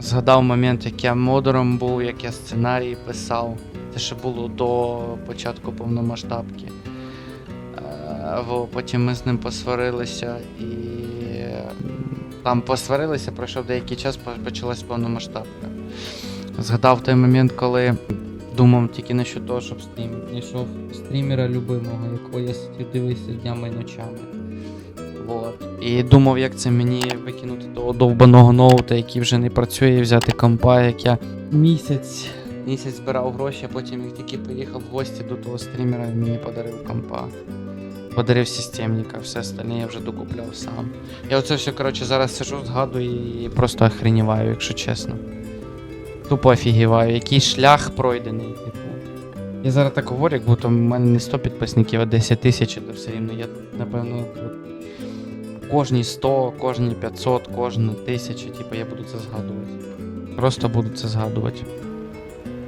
Згадав момент, як я модером був, як я сценарії писав. Це ще було до початку повномасштабки. Е, Потім ми з ним посварилися і там посварилися, пройшов деякий час, по- почалась повномасштабка. Згадав той момент, коли думав тільки не що того, щоб стрім. Знайшов стрімера любимого, якого я сидів дивився днями і ночами. Вот. І думав, як це мені викинути того довбаного ноута, який вже не працює, взяти компа, як я місяць. Місяць збирав гроші, а потім як тільки поїхав в гості до того стрімера, він мені подарив компа. Подарив системника, все остальне я вже докупляв сам. Я оце все, коротше, зараз сижу, згадую і просто охреніваю, якщо чесно. Тупо офігіваю, який шлях пройдений, типу. Я зараз так говорю, як будто в мене не 100 підписників, а 10 тисяч, то все рівно. Я, напевно, кожні 100, кожні 500, кожні 1000, типу, я буду це згадувати. Просто буду це згадувати.